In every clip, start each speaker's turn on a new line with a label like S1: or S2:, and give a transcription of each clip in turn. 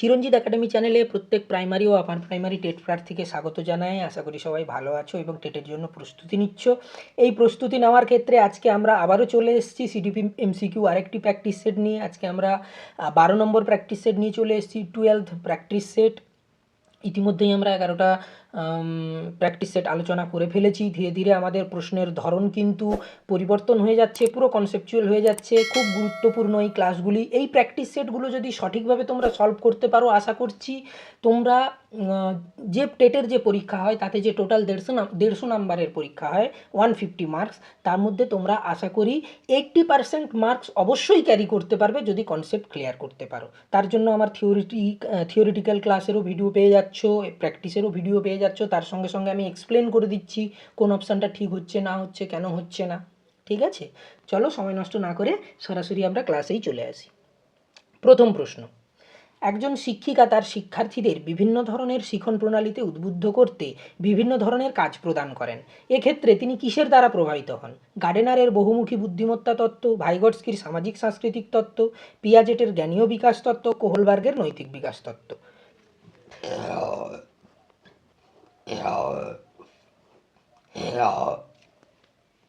S1: চিরঞ্জিত academy চ্যানেলে প্রত্যেক primary ও আপার প্রাইমারি টেট প্রার্থীকে স্বাগত জানাই। আশা করি সবাই ভালো আছো এবং টেটের জন্য প্রস্তুতি নিচ্ছ। এই প্রস্তুতি নেওয়ার ক্ষেত্রে আজকে আমরা আবারও চলে এসেছি সিডিপি এমসিকিউ আরেকটি প্র্যাকটিস সেট নিয়ে। আজকে আমরা বারো নম্বর প্র্যাকটিস সেট নিয়ে চলে এসেছি, টুয়েলভ প্র্যাকটিস সেট। ইতিমধ্যেই আমরা এগারোটা প্র্যাকটিস সেট আলোচনা করে ফেলেছি। ধীরে ধীরে আমাদের প্রশ্নের ধরন কিন্তু পরিবর্তন হয়ে যাচ্ছে, পুরো কনসেপচুয়াল হয়ে যাচ্ছে। খুব গুরুত্বপূর্ণ এই ক্লাসগুলি এই প্র্যাকটিস সেটগুলো যদি সঠিকভাবে তোমরা সলভ করতে পারো, আশা করছি তোমরা যে টেটের যে পরীক্ষা হয়, তাতে যে টোটাল দেড়শো নাম, দেড়শো নাম্বারের পরীক্ষা হয় ওয়ান ফিফটি মার্কস তার মধ্যে তোমরা আশা করি এইটটি পার্সেন্ট মার্কস অবশ্যই ক্যারি করতে পারবে যদি কনসেপ্ট ক্লিয়ার করতে পারো। তার জন্য আমার থিওরিটি থিওরিটিক্যাল ক্লাসেরও ভিডিও পেয়ে যাচ্ছ প্র্যাকটিসেরও ভিডিও পেয়ে যাচ্ছ, তার সঙ্গে সঙ্গে আমি এক্সপ্লেন করে দিচ্ছি কোন অপশানটা ঠিক হচ্ছে না হচ্ছে, কেন হচ্ছে না। ঠিক আছে? চলো, সময় নষ্ট না করে সরাসরি আমরা ক্লাসেই চলে আসি। প্রথম প্রশ্ন। একজন শিক্ষিকা তার শিক্ষার্থীদের বিভিন্ন ধরনের শিখন প্রণালীতে উদ্বুদ্ধ করতে বিভিন্ন ধরনের কাজ প্রদান করেন। এক্ষেত্রে তিনি কিসের দ্বারা প্রভাবিত হন? গার্ডেনারের বহুমুখী বুদ্ধিমত্তা তত্ত্ব, ভাইগটস্কির সামাজিক সাংস্কৃতিক তত্ত্ব, পিয়াজেটের জ্ঞানীয় বিকাশ তত্ত্ব, কোহলবার্গের নৈতিক বিকাশ তত্ত্ব।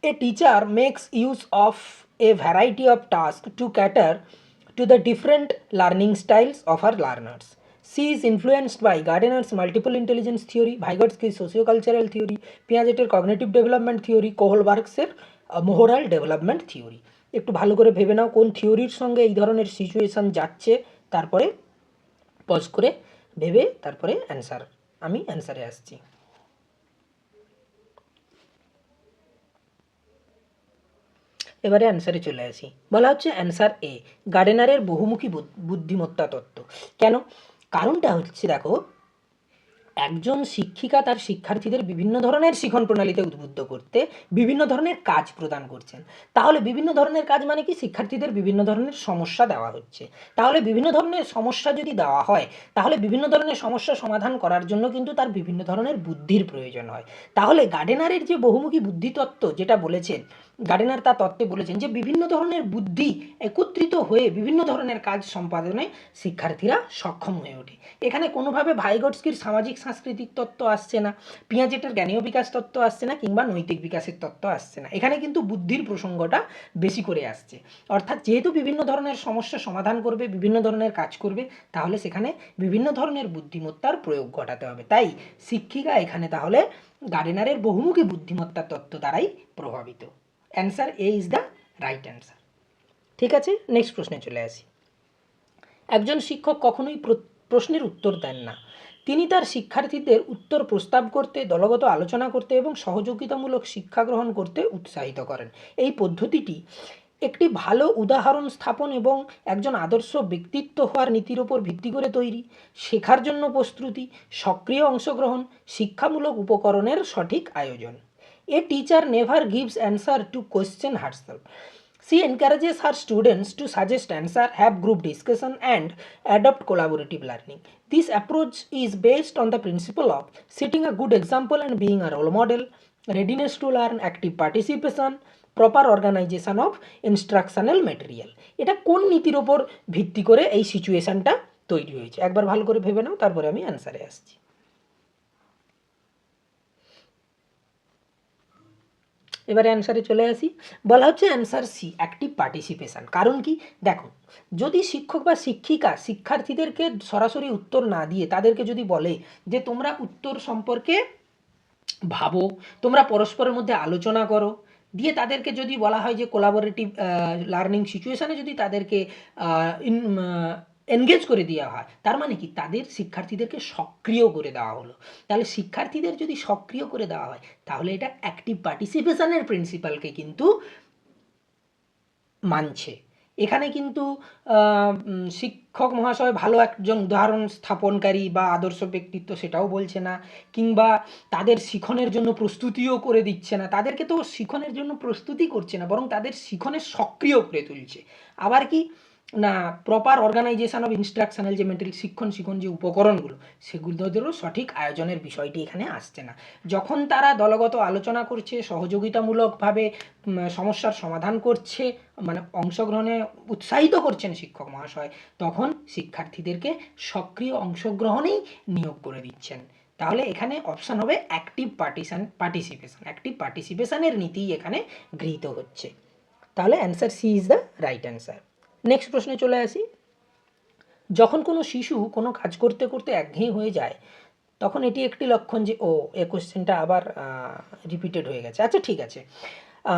S1: A teacher makes use of a variety of tasks to cater to the different learning styles of her learners. She is influenced by Gardner's multiple intelligence theory, Vygotsky's sociocultural theory, Piaget's cognitive development theory, কোহলবার্গসের moral development theory একটু ভালো করে ভেবে নাও কোন থিওরির সঙ্গে এই ধরনের সিচুয়েশান যাচ্ছে তারপরে পজ করে ভেবে তারপরে অ্যান্সার আমি অ্যান্সারে আসছি এবারে অ্যান্সারে চলে আসি। বলা হচ্ছে অ্যান্সার এ গার্ডেনারের বহুমুখী বুদ- বুদ্ধিমত্তা তত্ত্ব। কেন? কারণটা হচ্ছে দেখো, একজন শিক্ষিকা তার শিক্ষার্থীদের বিভিন্ন ধরনের শিখন প্রণালীতে উদ্বুদ্ধ করতে বিভিন্ন ধরনের কাজ প্রদান করছেন। তাহলে বিভিন্ন ধরনের কাজ মানে কি? শিক্ষার্থীদের বিভিন্ন ধরনের সমস্যা দেওয়া হচ্ছে। তাহলে বিভিন্ন ধরনের সমস্যা যদি দেওয়া হয়, তাহলে বিভিন্ন ধরনের সমস্যা সমাধান করার জন্য কিন্তু তার বিভিন্ন ধরনের বুদ্ধির প্রয়োজন হয়। তাহলে গার্ডেনারের যে বহুমুখী বুদ্ধিতত্ত্ব যেটা বলেছেন গার্ডেনার তার তত্ত্বে বলেছেন যে বিভিন্ন ধরনের বুদ্ধি একত্রিত হয়ে বিভিন্ন ধরনের কাজ সম্পাদনে শিক্ষার্থীরা সক্ষম হয়ে ওঠে। এখানে কোনোভাবে ভাইগটস্কির সামাজিক সাংস্কৃতিক তত্ত্ব আসছে না, পিঁয়াজেটের জ্ঞানীয় বিকাশ তত্ত্ব আসছে না কিংবা নৈতিক বিকাশের তত্ত্ব আসছে না। এখানে কিন্তু বুদ্ধির প্রসঙ্গটা বেশি করে আসছে। অর্থাৎ যেহেতু বিভিন্ন ধরনের সমস্যা সমাধান করবে, বিভিন্ন ধরনের কাজ করবে, তাহলে সেখানে বিভিন্ন ধরনের বুদ্ধিমত্তার প্রয়োগ ঘটাতে হবে। তাই শিক্ষিকা এখানে তাহলে গার্ডেনারের বহুমুখী বুদ্ধিমত্তার তত্ত্ব দ্বারাই প্রভাবিত। Answer A is the right answer ঠিক আছে? নেক্সট প্রশ্নে চলে আসি। একজন শিক্ষক কখনোই প্র- প্রশ্নের উত্তর দেন না। তিনি তার শিক্ষার্থীদের উত্তর প্রস্তাব করতে, দলগত আলোচনা করতে এবং সহযোগিতামূলক শিক্ষা গ্রহণ করতে উৎসাহিত করেন। এই পদ্ধতিটি একটি ভালো উদাহরণ স্থাপন এবং একজন আদর্শ ব্যক্তিত্ব হওয়ার নীতির ওপর ভিত্তি করে তৈরি। শেখার জন্য প্রস্তুতি, সক্রিয় অংশগ্রহণ, শিক্ষামূলক উপকরণের সঠিক আয়োজন। A teacher never gives answer to question herself She encourages her students to suggest answer, have group discussion, and adopt collaborative learning. This approach is based on the principle of setting a good example and being a role model, readiness to learn, active participation, proper organization of instructional material. এটা কোন নীতির ওপর ভিত্তি করে এই সিচুয়েশনটা তৈরি হয়েছে একবার ভালো করে ভেবে নাও তারপরে আমি অ্যান্সারে আসছি এবারে অ্যান্সারে চলে আসি। বলা হচ্ছে অ্যান্সার সি অ্যাক্টিভ পার্টিসিপেশান কারণ কি? দেখো, যদি শিক্ষক বা শিক্ষিকা শিক্ষার্থীদেরকে সরাসরি উত্তর না দিয়ে তাদেরকে যদি বলে যে তোমরা উত্তর সম্পর্কে ভাবো, তোমরা পরস্পরের মধ্যে আলোচনা করো, দিয়ে তাদেরকে যদি বলা হয় যে কোলাবোরেটিভ লার্নিং সিচুয়েশানে যদি তাদেরকে এনগেজ করে দেওয়া হয়। তার মানে কি? তাদের শিক্ষার্থীদেরকে সক্রিয় করে দেওয়া হলো। তাহলে শিক্ষার্থীদের যদি সক্রিয় করে দেওয়া হয়, তাহলে এটা অ্যাক্টিভ পার্টিসিপেশনের প্রিন্সিপালকে কিন্তু মানছে। এখানে কিন্তু শিক্ষক মহাশয় ভালো একজন উদাহরণ স্থাপনকারী বা আদর্শ ব্যক্তিত্ব সেটাও বলছে না, কিংবা তাদের শিখনের জন্য প্রস্তুতিও করে দিচ্ছে না। তাদেরকে তো শিখনের জন্য প্রস্তুতি করছে না, বরং তাদের শিখনে সক্রিয় করে তুলছে। আবার কি? না প্রপার অর্গানাইজেশন অফ ইনস্ট্রাকশনাল যে মেটেরিয়াল শিক্ষণ শিক্ষণ যে উপকরণগুলো, সেগুলোদেরও সঠিক আয়োজনের বিষয়টি এখানে আসছে না। যখন তারা দলগত আলোচনা করছে, সহযোগিতামূলকভাবে সমস্যার সমাধান করছে মানে অংশগ্রহণে উৎসাহিত করছেন শিক্ষক মহাশয়, তখন শিক্ষার্থীদেরকে সক্রিয় অংশগ্রহণেই নিয়োগ করে দিচ্ছেন। তাহলে এখানে অপশান হবে অ্যাক্টিভ পার্টিশন পার্টিসিপেশন অ্যাক্টিভ পার্টিসিপেশনের নীতি এখানে গৃহীত হচ্ছে। তাহলে answer C is the right answer next প্রশ্নে চলে আসি। যখন কোনো শিশু কোনো কাজ করতে করতে একঘেয়ে হয়ে যায়, তখন এটি একটি লক্ষণ যে, ও, এ কোশ্চেনটা আবার রিপিটেড হয়ে গেছে। আচ্ছা ঠিক আছে।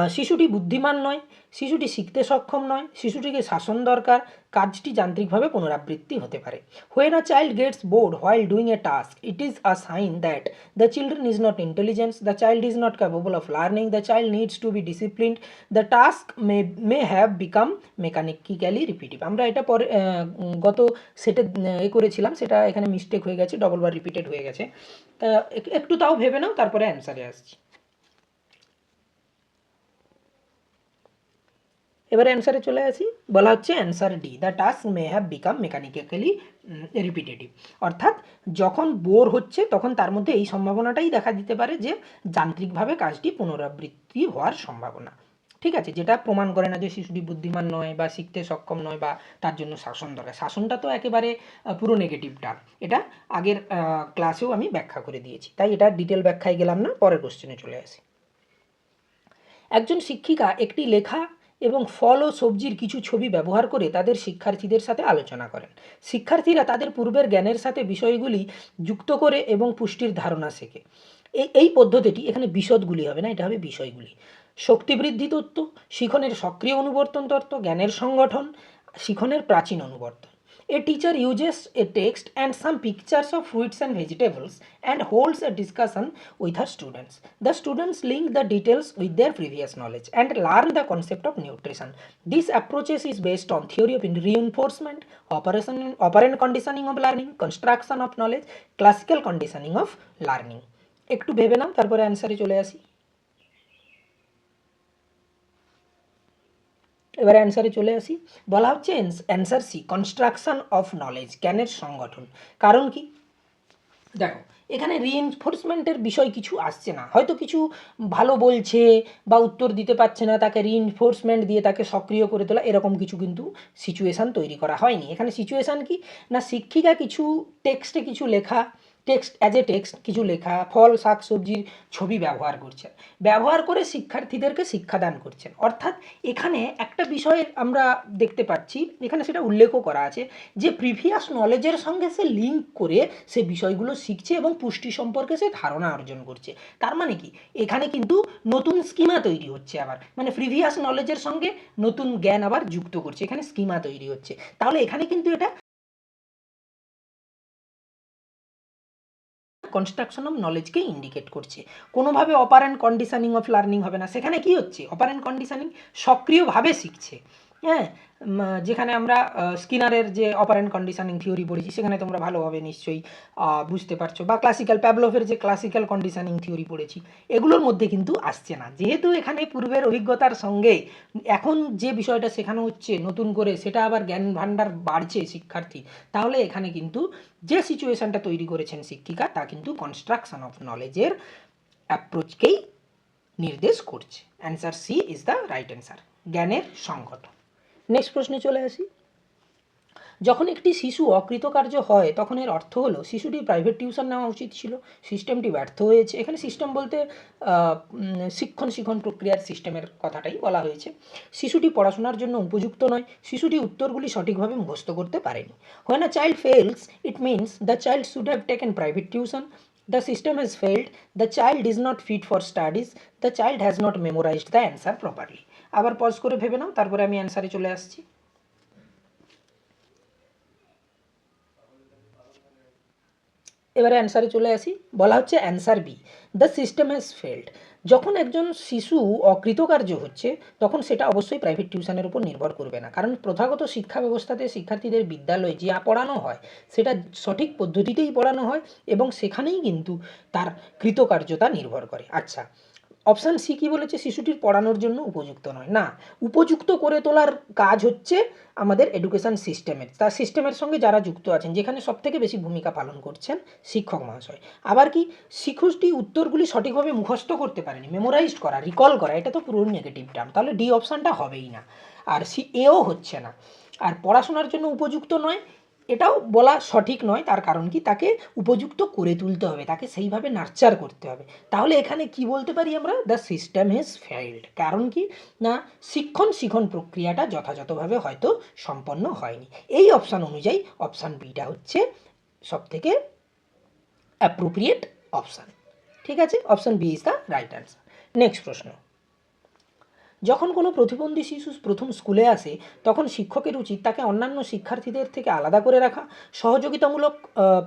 S1: শিশুটি বুদ্ধিমান নয়, শিশুটি শিখতে সক্ষম নয়, শিশুটিকে শাসন দরকার, কাজটি যান্ত্রিকভাবে পুনরাবৃত্তি হতে পারে। When a child gets bored while doing a task it is a sign that the children is not intelligence the child is not capable of learning the child needs to be disciplined the task may may have become mechanically repetitive আমরা এটা পরে গত সেটে, এ করেছিলাম, সেটা এখানে mistake হয়ে গেছে ডবল বার রিপিটেড হয়ে গেছে। তা এক- একটু তাও ভেবে নাও, তারপরে অ্যান্সারে আসছি। এবারে অ্যান্সারে চলে আসি। বলা হচ্ছে answer D the task may have become mechanically repetitive অর্থাৎ যখন বোর হচ্ছে, তখন তার মধ্যে এই সম্ভাবনাটাই দেখা দিতে পারে যে যান্ত্রিকভাবে কাজটি পুনরাবৃত্তি হওয়ার সম্ভাবনা। ঠিক আছে? যেটা প্রমাণ করে না যে শিশুটি বুদ্ধিমান নয় বা শিখতে সক্ষম নয় বা তার জন্য শাসন দরকার। শাসনটা তো একেবারে পুরো নেগেটিভ টার্ম এটা আগের ক্লাসেও আমি ব্যাখ্যা করে দিয়েছি। তাই এটা ডিটেল ব্যাখ্যায় গেলাম না, পরের কোশ্চেনে চলে আসি। একজন শিক্ষিকা একটি লেখা এবং ফল ও সবজির কিছু ছবি ব্যবহার করে তাদের শিক্ষার্থীদের সাথে আলোচনা করেন। শিক্ষার্থীরা তাদের পূর্বের জ্ঞানের সাথে বিষয়গুলি যুক্ত করে এবং পুষ্টির ধারণা শেখে। এই এই পদ্ধতিটি এখানে বিশদগুলি হবে না, এটা হবে বিষয়গুলি। শক্তি বৃদ্ধি তত্ত্ব, শিখনের সক্রিয় অনুবর্তন তত্ত্ব, জ্ঞানের সংগঠন, শিখনের প্রাচীন অনুবর্তন। A teacher uses a text and some pictures of fruits and vegetables and holds a discussion with her students. The students link the details with their previous knowledge and learn the concept of nutrition. This approach is based on theory of reinforcement, operation, operant conditioning of learning, construction of knowledge, classical conditioning of learning. একটু ভেবে নাও তারপরে অ্যান্সারে চলে আসি এবারে অ্যান্সারে চলে আসি। বলা হচ্ছে answer C construction of knowledge জ্ঞানের সংগঠন। কারণ কি? দেখো, এখানে রিএনফোর্সমেন্টের বিষয় কিছু আসছে না। হয়তো কিছু ভালো বলছে বা উত্তর দিতে পারছে না, তাকে রিএনফোর্সমেন্ট দিয়ে তাকে সক্রিয় করে তোলা, এরকম কিছু কিন্তু সিচুয়েশান তৈরি করা হয়নি। এখানে সিচুয়েশান কি? না, শিক্ষিকা কিছু টেক্সটে কিছু লেখা টেক্সট অ্যাজ এ টেক্সট কিছু লেখা, ফল, শাক, সবজির ছবি ব্যবহার করছেন। ব্যবহার করে শিক্ষার্থীদেরকে শিক্ষাদান করছেন। অর্থাৎ এখানে একটা বিষয় আমরা দেখতে পাচ্ছি, এখানে সেটা উল্লেখও করা আছে, যে প্রিভিয়াস নলেজের সঙ্গে সে লিঙ্ক করে সে বিষয়গুলো শিখছে এবং পুষ্টি সম্পর্কে সে ধারণা অর্জন করছে। তার মানে কি? এখানে কিন্তু নতুন স্কিমা তৈরি হচ্ছে আবার। মানে প্রিভিয়াস নলেজের সঙ্গে নতুন জ্ঞান আবার যুক্ত করছে। এখানে স্কিমা তৈরি হচ্ছে। তাহলে এখানে কিন্তু এটা কনস্ট্রাকশন অফ নলেজকে ইন্ডিকেট করছে। কোনোভাবে অপারেন্ট কন্ডিশনিং অফ লার্নিং হবে না। সেখানে কি হচ্ছে? অপারেন্ট কন্ডিশনিং সক্রিয়ভাবে শিখছে। হ্যাঁ যেখানে আমরা স্কিনারের যে অপারেন্ট কন্ডিশনিং থিওরি পড়েছি, সেখানে তোমরা ভালোভাবে নিশ্চয়ই বুঝতে পারছ। বা ক্লাসিক্যাল প্যাবলভের যে ক্লাসিক্যাল কন্ডিশনিং থিওরি পড়েছি, এগুলোর মধ্যে কিন্তু আসছে না। যেহেতু এখানে পূর্বের অভিজ্ঞতার সঙ্গে, এখন যে বিষয়টা শেখানো হচ্ছে নতুন করে, সেটা আবার জ্ঞান ভাণ্ডার বাড়ছে শিক্ষার্থী, তাহলে এখানে কিন্তু যে সিচুয়েশনটা তৈরি করেছেন শিক্ষিকা, তা কিন্তু কনস্ট্রাকশন অফ নলেজের অ্যাপ্রোচকেই নির্দেশ করছে। Answer C is the right answer জ্ঞানের সংগঠন। নেক্সট প্রশ্নে চলে আসি। যখন একটি শিশু অকৃতকার্য হয়, তখন এর অর্থ হলো শিশুটির প্রাইভেট টিউশন নেওয়া উচিত ছিল সিস্টেমটি ব্যর্থ হয়েছে। এখানে সিস্টেম বলতে শিক্ষণ শিক্ষণ প্রক্রিয়ার সিস্টেমের কথাটাই বলা হয়েছে। শিশুটি পড়াশোনার জন্য উপযুক্ত নয়, শিশুটি উত্তরগুলি সঠিকভাবে মুখস্থ করতে পারেনি। When a child fails it means the child should have taken private tuition the system has failed the child is not fit for studies the child has not memorised the answer properly আবার pause করে ভেবে নাও, তারপরে আমি অ্যান্সারে চলে আসছি। এবারে অ্যান্সারে চলে আসি। বলা হচ্ছে answer B the system has failed যখন একজন শিশু অকৃতকার্য হচ্ছে, তখন সেটা অবশ্যই প্রাইভেট টিউশনের উপর নির্ভর করবে না। কারণ প্রথাগত শিক্ষা ব্যবস্থাতে শিক্ষার্থীদের বিদ্যালয়ে যা পড়ানো হয়, সেটা সঠিক পদ্ধতিতেই পড়ানো হয় এবং সেখানেই কিন্তু তার কৃতকার্যতা নির্ভর করে। আচ্ছা অপশান সি কী বলেছে? শিশুটির পড়ানোর জন্য উপযুক্ত নয়। না, উপযুক্ত করে তোলার কাজ হচ্ছে আমাদের এডুকেশন সিস্টেমের তার সিস্টেমের সঙ্গে যারা যুক্ত আছেন, যেখানে সবথেকে বেশি ভূমিকা পালন করছেন শিক্ষক মহাশয়। আবার কি শিশুটি উত্তরগুলি সঠিকভাবে মুখস্থ করতে পারেনি মেমোরাইজড করা রিকল করা, এটা তো পুরো নেগেটিভ টার্ম তাহলে ডি অপশানটা হবেই না। আর সি, এও হচ্ছে না। আর পড়াশোনার জন্য উপযুক্ত নয় এটাও বলা সঠিক নয়, তার কারণ কি? তাকে উপযুক্ত করে তুলতে হবে, তাকে সেইভাবে নার্চার করতে হবে। তাহলে এখানে কি বলতে পারি আমরা? দ্য সিস্টেম হ্যাজ ফেইল্ড কারণ কি? না, শিক্ষণ শিখন প্রক্রিয়াটা যথাযথভাবে হয়তো সম্পন্ন হয়নি। এই অপশান অনুযায়ী অপশান বিটা হচ্ছে সবথেকে অ্যাপ্রোপ্রিয়েট অপশান ঠিক আছে? Option B is the right answer next প্রশ্ন। যখন কোনো প্রতিবন্ধী শিশু প্রথম স্কুলে আসে তখন শিক্ষকের উচিত তাকে অন্যান্য শিক্ষার্থীদের থেকে আলাদা করে রাখা সহযোগিতামূলক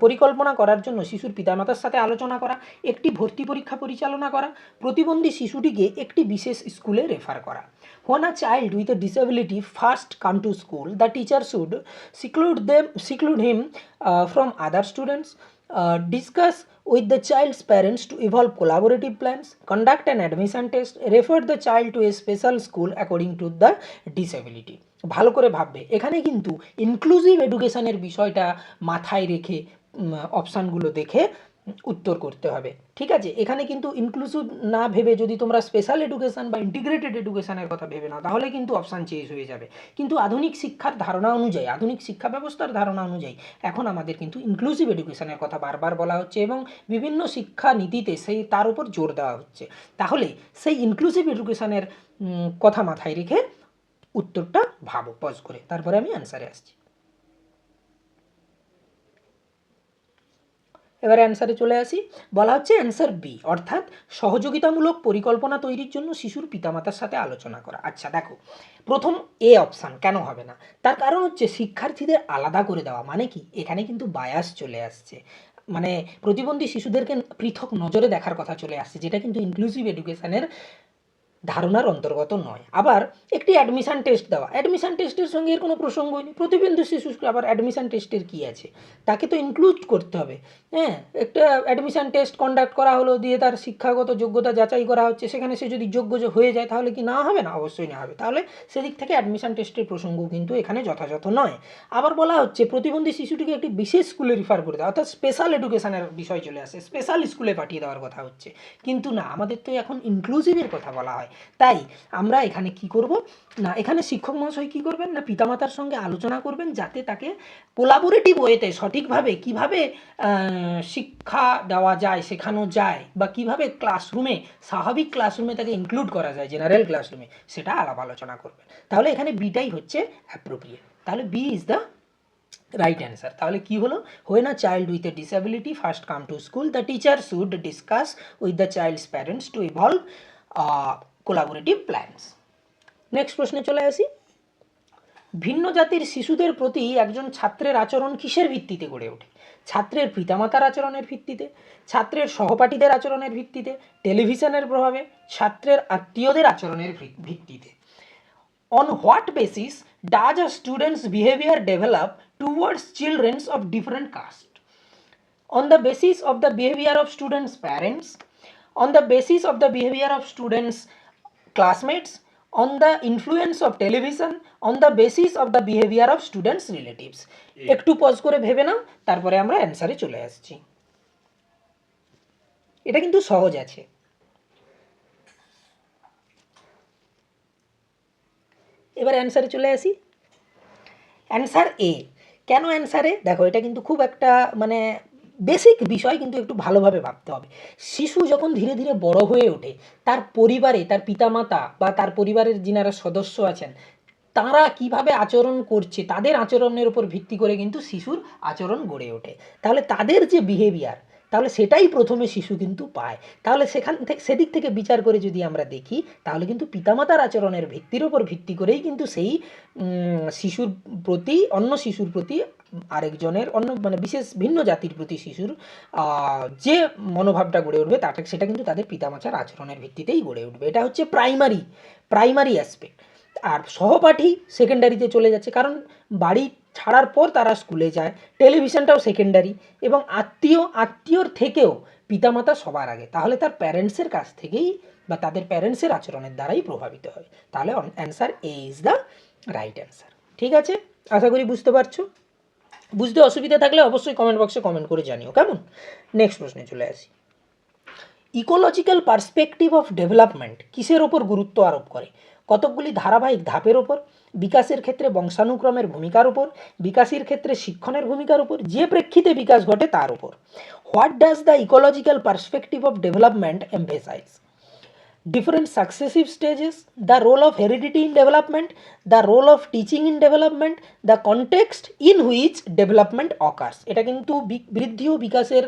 S1: পরিকল্পনা করার জন্য শিশুর পিতামাতার সাথে আলোচনা করা একটি ভর্তি পরীক্ষা পরিচালনা করা প্রতিবন্ধী শিশুটিকে একটি বিশেষ স্কুলে রেফার করা। When a child with a disability first come to school the seclude them, seclude him uh, from other students, uh, discuss with the child's parents to evolve collaborative plans, conduct an admission test, refer the child to a special school according to the disability. ভালো করে ভাববে এখানে কিন্তু inclusive এডুকেশনের বিষয়টা মাথায় রেখে অপশানগুলো দেখে উত্তর করতে হবে। ঠিক আছে? এখানে কিন্তু ইনক্লুসিভ না ভেবে যদি তোমরা স্পেশাল এডুকেশন বা ইন্টিগ্রেটেড এডুকেশনের কথা ভেবে নাও, তাহলে কিন্তু অপশান চেঞ্জ হয়ে যাবে। কিন্তু আধুনিক শিক্ষার ধারণা অনুযায়ী, আধুনিক শিক্ষা ব্যবস্থার ধারণা অনুযায়ী, এখন আমাদের কিন্তু ইনক্লুসিভ এডুকেশনের কথা বারবার বলা হচ্ছে এবং বিভিন্ন শিক্ষা নীতিতে সেই তার উপর জোর দেওয়া হচ্ছে। তাহলে সেই ইনক্লুসিভ এডুকেশনের কথা মাথায় রেখে উত্তরটা ভাবো পজ করে। তারপরে আমি অ্যান্সারে আসছি। এবারে অ্যান্সারে চলে আসি। বলা হচ্ছে অ্যান্সার বি অর্থাৎ সহযোগিতামূলক পরিকল্পনা তৈরির জন্য শিশুর পিতামাতার সাথে আলোচনা করা। আচ্ছা দেখো, প্রথম এ অপশান কেন হবে না? তার কারণ হচ্ছে শিক্ষার্থীদের আলাদা করে দেওয়া মানে কি? এখানে কিন্তু বায়াস চলে আসছে। মানে প্রতিবন্ধী শিশুদেরকে পৃথক নজরে দেখার কথা চলে আসছে, যেটা কিন্তু ইনক্লুসিভ এডুকেশনের ধারণার অন্তর্গত নয়। আবার একটি অ্যাডমিশান টেস্ট দেওয়া। অ্যাডমিশান টেস্টের সঙ্গে এর কোনো প্রসঙ্গই নেই প্রতিবন্ধী শিশু আবার অ্যাডমিশন টেস্টের কী আছে? তাকে তো ইনক্লুড করতে হবে। হ্যাঁ একটা অ্যাডমিশান টেস্ট কন্ডাক্ট করা হলো, দিয়ে তার শিক্ষাগত যোগ্যতা যাচাই করা হচ্ছে, সেখানে সে যদি যোগ্য হয়ে যায়, তাহলে কি না হবে না? অবশ্যই না হবে। তাহলে সেদিক থেকে অ্যাডমিশান টেস্টের প্রসঙ্গ কিন্তু এখানে যথাযথ নয়। আবার বলা হচ্ছে, প্রতিবন্ধী শিশুটিকে একটি বিশেষ স্কুলে রিফার করে দেওয়া। অর্থাৎ স্পেশাল এডুকেশনের বিষয় চলে আসে। স্পেশাল স্কুলে পাঠিয়ে দেওয়ার কথা হচ্ছে। কিন্তু না, আমাদের তো এখন ইনক্লুসিভের কথা বলা হয়। তাই আমরা এখানে কি করব? না, এখানে শিক্ষক মহাশয় কী করবেন? না, পিতামাতার সঙ্গে আলোচনা করবেন যাতে তাকে কোলাবোরেটিভ ওয়েতে সঠিকভাবে কীভাবে শিক্ষা দেওয়া যায়, শেখানো যায় বা কীভাবে ক্লাসরুমে স্বাভাবিক ক্লাসরুমে তাকে ইনক্লুড করা যায় জেনারেল ক্লাসরুমে সেটা আলাপ আলোচনা করবেন। তাহলে এখানে বিটাই হচ্ছে অ্যাপ্রোপ্রিয়েট তাহলে B is the right answer তাহলে কি হলো? When a child with a disability first come to school the teacher should discuss with the child's parents to evolve collaborative plans next প্রশ্নে চলে আসি ভিন্ন জাতির শিশুদের প্রতি একজন ছাত্রের আচরণ কিসের ভিত্তিতে গড়ে ওঠে ছাত্রের পিতামাতার আচরণের ভিত্তিতে ছাত্রের সহপাঠীদের আচরণের ভিত্তিতে টেলিভিশনের প্রভাবে ছাত্রের আত্মীয়দের আচরণের ভিত্তিতে on what basis does a student's behavior develop towards children of different caste on the basis of the behavior of students parents on the basis of the behavior of students classmates on the influence of television on the basis of the behavior of students relatives একটু pause করে ভেবে নাও তারপরে আমরা অ্যান্সারে চলে আসছি এটা কিন্তু সহজ আছে এবার অ্যান্সারে চলে আসি অ্যান্সার এ কেন অ্যান্সারে দেখো এটা কিন্তু খুব একটা মানে বেসিক বিষয় কিন্তু একটু ভালোভাবে ভাবতে হবে। শিশু যখন ধীরে ধীরে বড় হয়ে ওঠে, তার পরিবারে, তার পিতামাতা বা তার পরিবারের যিনারা সদস্য আছেন, তারা কীভাবে আচরণ করছে, তাদের আচরণের উপর ভিত্তি করে কিন্তু শিশুর আচরণ গড়ে ওঠে। তাহলে তাদের যে বিহেভিয়ার তাহলে সেটাই প্রথমে শিশু কিন্তু পায়। তাহলে সেখান থেকে, সেদিক থেকে বিচার করে যদি আমরা দেখি, তাহলে কিন্তু পিতামাতার আচরণের ভিত্তির ওপর ভিত্তি করেই কিন্তু সেই শিশুর প্রতি, অন্য শিশুর প্রতি আরেকজনের অন্য মানে বিশেষ ভিন্ন জাতির প্রতি শিশুর যে মনোভাবটা গড়ে উঠবে তাটা সেটা কিন্তু তাদের পিতামাতার আচরণের ভিত্তিতেই গড়ে উঠবে। এটা হচ্ছে প্রাইমারি প্রাইমারি অ্যাসপেক্ট আর সহপাঠী সেকেন্ডারিতে চলে যাচ্ছে, কারণ বাড়ি ছাড়ার পর তারা স্কুলে যায় টেলিভিশনটাও সেকেন্ডারি এবং আত্মীয়, আত্মীয়র থেকেও পিতামাতা সবার আগে। তাহলে তার প্যারেন্টসের কাছ থেকেই বা তাদের প্যারেন্টসের আচরণের দ্বারাই প্রভাবিত হয়। তাহলে answer A is the right answer ঠিক আছে? আশা করি বুঝতে পারছ? বুঝতে অসুবিধা থাকলে অবশ্যই কমেন্ট বক্সে কমেন্ট করে জানিও, কেমন? নেক্সট প্রশ্নে চলে আসি। ইকোলজিক্যাল পার্সপেক্টিভ অফ ডেভেলপমেন্ট কিসের ওপর গুরুত্ব আরোপ করে? কতকগুলি ধারাবাহিক ধাপের ওপর, বিকাশের ক্ষেত্রে বংশানুক্রমের ভূমিকার উপর বিকাশের ক্ষেত্রে শিক্ষণের ভূমিকার উপর যে প্রেক্ষিতে বিকাশ ঘটে তার উপর what does the ecological perspective of development emphasize different successive stages, the role of heredity in development, the role of teaching in development, the context in which development occurs. এটা কিন্তু বৃদ্ধি ও বিকাশের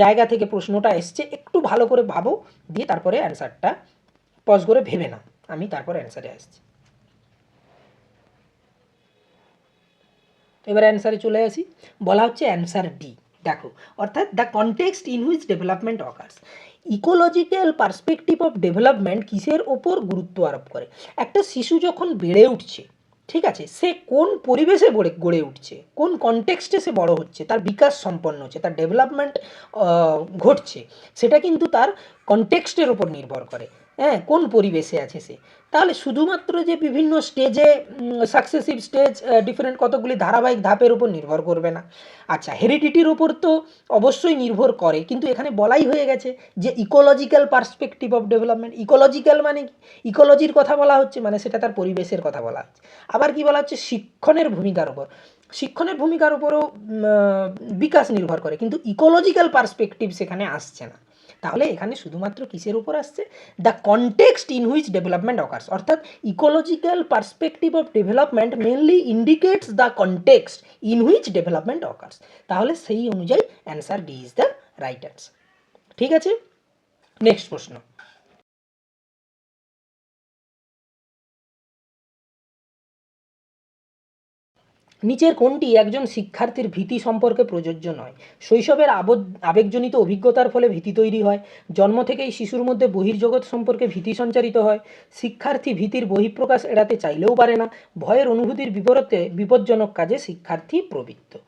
S1: জায়গা থেকে প্রশ্নটা এসছে। একটু ভালো করে ভাবো, দিয়ে তারপরে অ্যান্সারটা পজ করে ভেবে নাও। আমি তারপরে অ্যান্সারে আসছি। এবার অ্যান্সারে চলে আসি। বলা হচ্ছে অ্যান্সার ডি দেখো, অর্থাৎ the context in which development occurs ecological perspective of development কিসের ওপর গুরুত্ব আরোপ করে? একটা শিশু যখন বেড়ে উঠছে, ঠিক আছে, সে কোন পরিবেশে গড়ে গড়ে উঠছে, কোন কনটেক্সটে সে বড় হচ্ছে, তার বিকাশ সম্পন্ন হচ্ছে, তার ডেভেলপমেন্ট ঘটছে, সেটা কিন্তু তার কনটেক্সটের ওপর নির্ভর করে। হ্যাঁ কোন পরিবেশে আছে সে? তাহলে শুধুমাত্র যে বিভিন্ন স্টেজে সাকসেসিভ স্টেজ ডিফারেন্ট কতগুলি ধারাবাহিক ধাপের উপর নির্ভর করবে না। আচ্ছা হেরিডিটির উপর তো অবশ্যই নির্ভর করে, কিন্তু এখানে বলাই হয়ে গেছে যে ecological perspective of development ecological মানে ইকোলজির কথা বলা হচ্ছে মানে সেটা তার পরিবেশের কথা বলা হচ্ছে। আবার কি বলা হচ্ছে? শিক্ষণের ভূমিকার উপর। শিক্ষণের ভূমিকার উপরও বিকাশ নির্ভর করে, কিন্তু ইকোলজিক্যাল পার্সপেক্টিভ সেখানে আসছে না। তাহলে এখানে শুধুমাত্র কিসের উপর আসছে? The context in which development occurs অর্থাৎ ecological perspective of development mainly indicates the context in which development occurs তাহলে সেই অনুযায়ী answer D is the right answer ঠিক আছে? নেক্সট প্রশ্ন. নিচের কোনটি একজন শিক্ষার্থীর ভীতি সম্পর্কে প্রযোজ্য নয় শৈশবের আবদ, আবেগজনিত অভিজ্ঞতার ফলে ভীতি তৈরি হয়, জন্ম থেকেই শিশুর মধ্যে বহির্জগৎ সম্পর্কে ভীতি সঞ্চারিত হয়, শিক্ষার্থী ভীতির বহিঃপ্রকাশ এড়াতে চাইলেও পারে না, ভয়ের অনুভূতির বিপরীতে বিপজ্জনক কাজে শিক্ষার্থী প্রবৃত্ত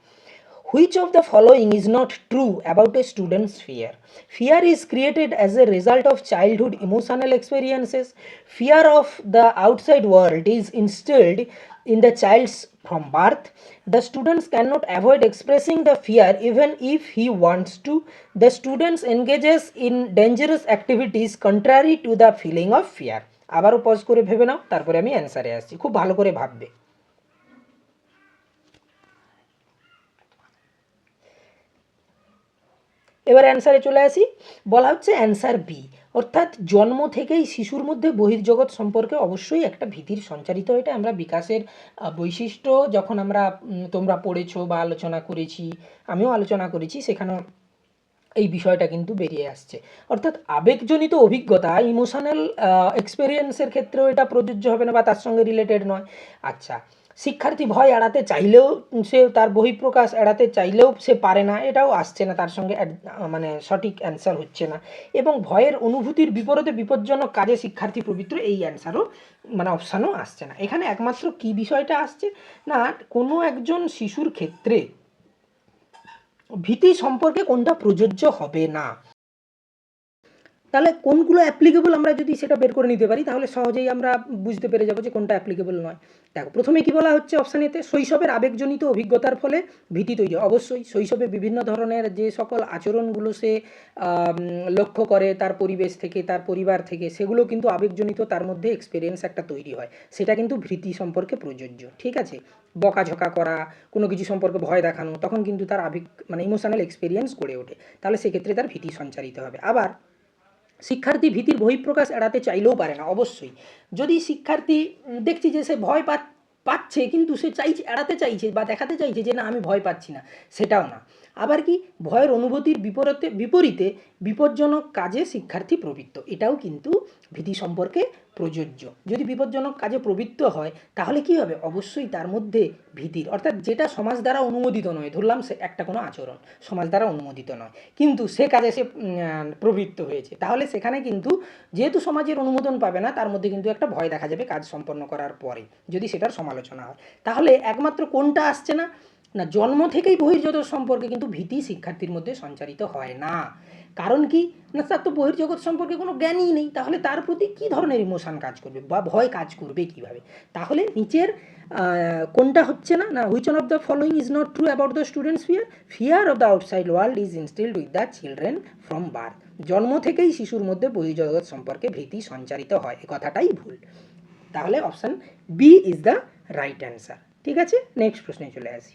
S1: Which of the following is not true about a student's fear? Fear is created as a result of childhood emotional experiences. Fear of the outside world is instilled in the child's from birth. The students cannot avoid expressing the fear even if he wants to. The students engages in dangerous activities contrary to the feeling of fear. আবারও pause করে ভেবে নাও তারপরে আমি অ্যান্সারে আসছি খুব ভালো করে ভাববে এবার অ্যান্সারে চলে আসি বলা হচ্ছে অ্যান্সার বি অর্থাৎ জন্ম থেকেই শিশুর মধ্যে বহির্জগৎ সম্পর্কে অবশ্যই একটা ভীতির সঞ্চারিত এটা আমরা বিকাশের বৈশিষ্ট্য যখন আমরা তোমরা পড়েছো বা আলোচনা করেছি, আমিও আলোচনা করেছি, সেখানেও এই বিষয়টা কিন্তু বেরিয়ে আসছে। অর্থাৎ আবেগজনিত অভিজ্ঞতা ইমোশনাল এক্সপেরিয়েন্সের ক্ষেত্রেও এটা প্রযোজ্য হবে না বা তার সঙ্গে রিলেটেড নয়। আচ্ছা শিক্ষার্থী ভয় এড়াতে চাইলেও সে তার বহিঃপ্রকাশ এড়াতে চাইলেও সে পারে না, এটাও আসছে না, তার সঙ্গে মানে সঠিক অ্যান্সার হচ্ছে না। এবং ভয়ের অনুভূতির বিপরীতে বিপজ্জনক কাজে শিক্ষার্থী পবিত্র, এই অ্যান্সারও মানে অপশানও আসছে না। এখানে একমাত্র কি বিষয়টা আসছে? না, কোনো একজন শিশুর ক্ষেত্রে ভীতি সম্পর্কে কোনটা প্রযোজ্য হবে না। তাহলে কোনগুলো অ্যাপ্লিকেবল আমরা যদি সেটা বের করে নিতে পারি, তাহলে সহজেই আমরা বুঝতে পেরে যাব যে কোনটা অ্যাপ্লিকেবল নয়। দেখো, প্রথমে কি বলা হচ্ছে অপশান এতে শৈশবের আবেগজনিত অভিজ্ঞতার ফলে ভীতি তৈরি অবশ্যই শৈশবে বিভিন্ন ধরনের যে সকল আচরণগুলো সে লক্ষ্য করে তার পরিবেশ থেকে, তার পরিবার থেকে, সেগুলো কিন্তু আবেগজনিত তার মধ্যে এক্সপিরিয়েন্স একটা তৈরি হয়। সেটা কিন্তু ভীতি সম্পর্কে প্রযোজ্য, ঠিক আছে? বকাঝকা করা, কোনো কিছু সম্পর্কে ভয় দেখানো, তখন কিন্তু তার আবেগ মানে ইমোশনাল এক্সপিরিয়েন্স গড়ে ওঠে। তাহলে সেক্ষেত্রে তার ভীতি সঞ্চারিত হবে। আবার শিক্ষার্থী ভীতির বহিঃপ্রকাশ এড়াতে চাইলেও পারে না, অবশ্যই। যদি শিক্ষার্থী দেখছি যে সে ভয় পাচ্ছে, কিন্তু সে চাইছে, এড়াতে চাইছে বা দেখাতে চাইছে যে, না, আমি ভয় পাচ্ছি না, সেটাও না। আবার কি ভয়ের অনুভূতির বিপরীতে বিপরীতে বিপজ্জনক কাজে শিক্ষার্থী প্রবৃত্ত। এটাও কিন্তু ভীতি সম্পর্কে প্রযোজ্য। যদি বিপজ্জনক কাজে প্রবৃত্ত হয়, তাহলে কি হবে? অবশ্যই তার মধ্যে ভীতির। অর্থাৎ যেটা সমাজ দ্বারা অনুমোদিত নয়, ধরলাম সে একটা কোনো আচরণ। সমাজ দ্বারা অনুমোদিত নয়। কিন্তু সে কাজে সে প্রবৃত্ত হয়েছে। তাহলে সেখানে কিন্তু যেহেতু সমাজের অনুমোদন পাবে না, তার মধ্যে কিন্তু একটা ভয় দেখা যাবে কাজ সম্পন্ন করার পরে। যদি সেটার সমালোচনা হয়। তাহলে একমাত্র কোনটা আসছে না? না, জন্ম থেকেই বহির্জগৎ সম্পর্কে কিন্তু ভীতি শিক্ষার্থীর মধ্যে সঞ্চারিত হয় না। কারণ কি? না তার তো বহির্জগৎ সম্পর্কে কোনো জ্ঞানই নেই। তাহলে তার প্রতি কী ধরনের ইমোশান কাজ করবে বা ভয় কাজ করবে কীভাবে? তাহলে নিচের কোনটা হচ্ছে না? না which one of the following is not true about the students fear fear of the outside world is instilled with the children from birth জন্ম থেকেই শিশুর মধ্যে বহির্জগৎ সম্পর্কে ভীতি সঞ্চারিত হয়। এ কথাটাই ভুল। তাহলে option B is the right answer ঠিক আছে? নেক্সট প্রশ্নে চলে আসি।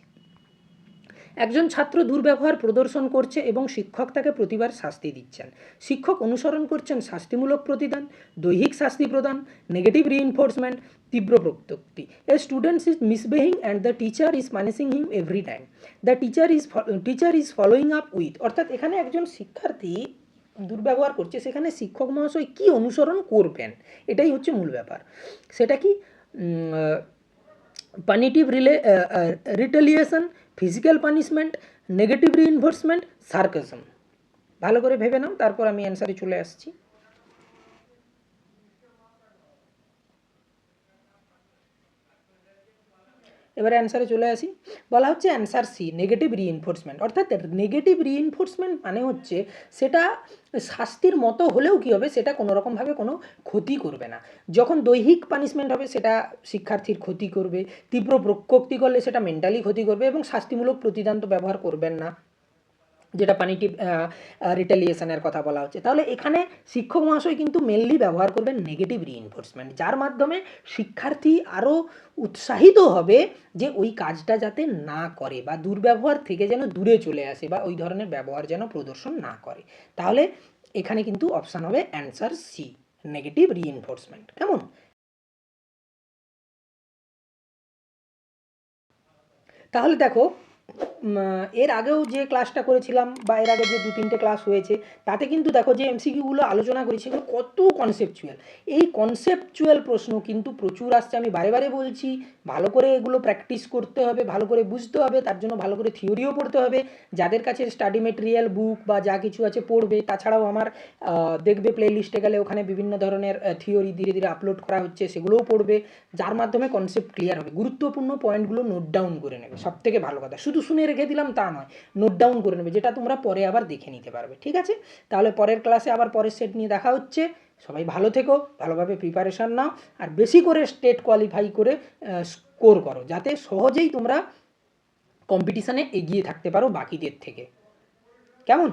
S1: একজন ছাত্র দুর্ব্যবহার প্রদর্শন করছে এবং শিক্ষক তাকে প্রতিবার শাস্তি দিচ্ছেন। শিক্ষক অনুসরণ করছেন শাস্তিমূলক প্রতিদান, দৈহিক শাস্তি প্রদান নেগেটিভ রিইনফোর্সমেন্ট তীব্র প্রত্যুক্তি। A students is misbehaving and the teacher is punishing him every time the teacher is teacher is following up with অর্থাৎ এখানে একজন শিক্ষার্থী দুর্ব্যবহার করছে, সেখানে শিক্ষক মহাশয় কী অনুসরণ করবেন? এটাই হচ্ছে মূল ব্যাপার। সেটা কি? Punitive relay retaliation physical punishment negative reinforcement sarcasm ভালো করে ভেবে নাও তারপর আমি অ্যান্সারে চলে আসছি। এবারে অ্যান্সারে চলে আসি। বলা হচ্ছে অ্যান্সার সি নেগেটিভ রিএনফোর্সমেন্ট অর্থাৎ নেগেটিভ রিএনফোর্সমেন্ট মানে হচ্ছে সেটা শাস্তির মতো হলেও কী হবে, সেটা কোনো রকমভাবে কোনো ক্ষতি করবে না। যখন দৈহিক পানিশমেন্ট হবে, সেটা শিক্ষার্থীর ক্ষতি করবে। তীব্র প্রকোক্তি করলে সেটা মেন্টালি ক্ষতি করবে এবং শাস্তিমূলক প্রতিদান তো ব্যবহার করবেন না। যেটা পানিটিভ রিটেলিয়েশনের কথা বলা হচ্ছে। তাহলে এখানে শিক্ষক মহাশয় কিন্তু মেনলি ব্যবহার করবেন নেগেটিভ রিইনফোর্সমেন্ট যার মাধ্যমে শিক্ষার্থী আরও উৎসাহিত হবে যে ওই কাজটা যাতে না করে বা দুর্ব্যবহার থেকে যেন দূরে চলে আসে বা ওই ধরনের ব্যবহার যেন প্রদর্শন না করে। তাহলে এখানে কিন্তু অপশান হবে অ্যান্সার সি নেগেটিভ রিইনফোর্সমেন্ট কেমন? তাহলে দেখো এর আগেও যে ক্লাসটা করেছিলাম বা এর আগে যে দু তিনটে ক্লাস হয়েছে, তাতে কিন্তু দেখো যে এমসিকিউগুলো আলোচনা করি সেগুলো কত কনসেপচুয়াল এই কনসেপচুয়াল প্রশ্ন কিন্তু প্রচুর আসছে, আমি বারে বারে বলছি, ভালো করে এগুলো প্র্যাকটিস করতে হবে, ভালো করে বুঝতে হবে, তার জন্য ভালো করে থিওরিও পড়তে হবে। যাদের কাছে স্টাডি মেটেরিয়াল বুক বা যা কিছু আছে পড়বে, তাছাড়াও আমার দেখবে প্লে লিস্টে গেলে ওখানে বিভিন্ন ধরনের থিওরি ধীরে ধীরে আপলোড করা হচ্ছে, সেগুলোও পড়বে, যার মাধ্যমে কনসেপ্ট ক্লিয়ার হবে। গুরুত্বপূর্ণ পয়েন্টগুলো নোট ডাউন করে নেবে সব থেকে ভালো কথা। শুধু শুনে রেখে দিলাম, তা নয়। নোট ডাউন করে নেবে, যেটা তোমরা পরে আবার দেখে নিতে পারবে, ঠিক আছে? তাহলে পরের ক্লাসে আবার পরের সেট নিয়ে দেখা হচ্ছে। সবাই ভালো থেকো, ভালোভাবে প্রিপারেশান নাও, আর বেশি করে স্টেট কোয়ালিফাই করে স্কোর করো, যাতে সহজেই তোমরা কম্পিটিশানে এগিয়ে থাকতে পারো বাকিদের থেকে। কেমন?